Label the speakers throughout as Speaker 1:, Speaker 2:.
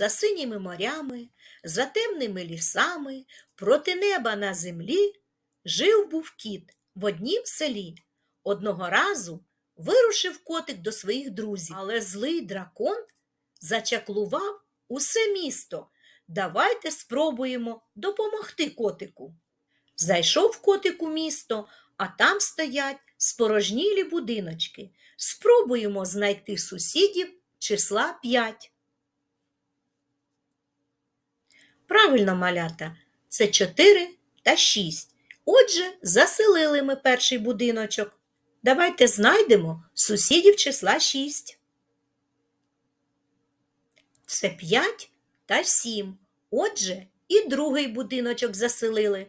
Speaker 1: За синіми морями, за темними лісами, проти неба на землі жив був кіт в однім селі. Одного разу вирушив котик до своїх друзів, але злий дракон зачаклував усе місто. Давайте спробуємо допомогти котику. Зайшов котик у місто, а там стоять спорожнілі будиночки. Спробуємо знайти сусідів числа 5. Правильно, малята, це 4 та 6. Отже, заселили ми перший будиночок. Давайте знайдемо сусідів числа 6. Це 5 та 7. Отже, і другий будиночок заселили.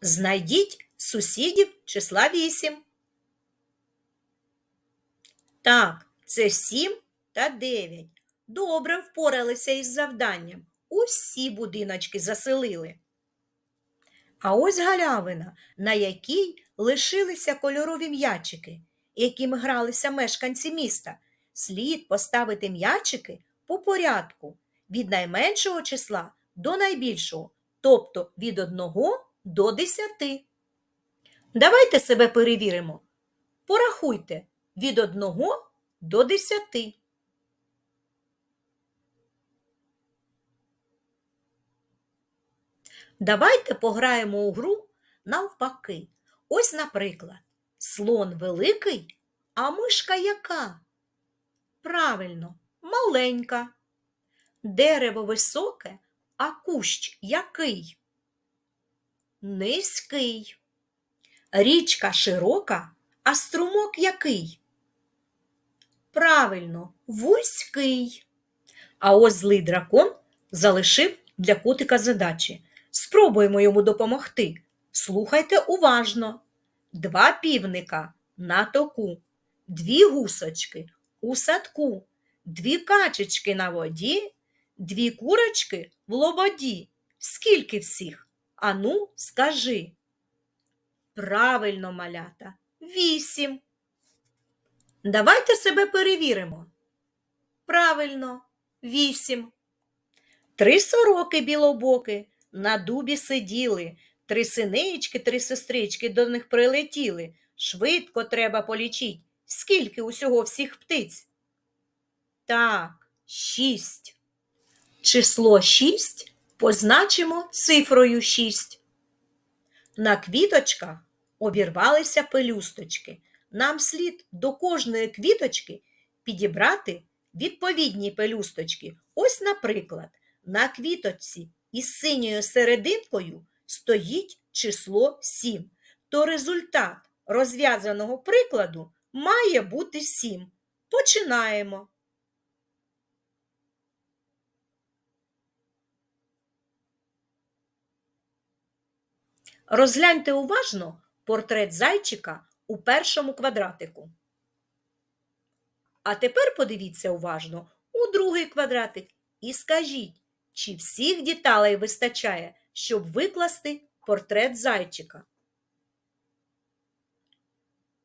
Speaker 1: Знайдіть сусідів числа 8. Так, це 7 та 9. Добре впоралися із завданням. Усі будиночки заселили. А ось галявина, на якій лишилися кольорові м'ячики, якими гралися мешканці міста. Слід поставити м'ячики по порядку від найменшого числа до найбільшого, тобто від 1 до 10. Давайте себе перевіримо. Порахуйте від 1 до 10. Давайте пограємо у гру навпаки. Ось, наприклад, слон великий, а мишка яка? Правильно, маленька. Дерево високе, а кущ який? Низький. Річка широка, а струмок який? Правильно, вузький. А ось злий дракон залишив для котика задачі. Спробуємо йому допомогти. Слухайте уважно. Два півника на току, дві гусочки у садку, дві качечки на воді, дві курочки в лободі. Скільки всіх? Ану, скажи. Правильно, малята, вісім. Давайте себе перевіримо. Правильно, вісім. Три сороки білобоки на дубі сиділи, три синички, три сестрички до них прилетіли. Швидко треба полічить, скільки усього всіх птиць. Так, шість. Число шість позначимо цифрою шість. На квіточках обірвалися пелюсточки. Нам слід до кожної квіточки підібрати відповідні пелюсточки. Ось, наприклад, на квіточці із синьою серединкою стоїть число 7. То результат розв'язаного прикладу має бути 7. Починаємо. Розгляньте уважно портрет зайчика у першому квадратику. А тепер подивіться уважно у другий квадратик і скажіть, чи всіх деталей вистачає, щоб викласти портрет зайчика?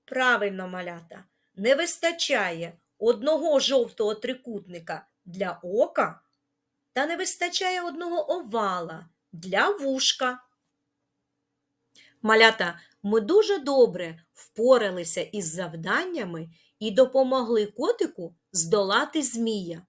Speaker 1: Правильно, малята, не вистачає одного жовтого трикутника для ока та не вистачає одного овала для вушка. Малята, ми дуже добре впоралися із завданнями і допомогли котику здолати змія.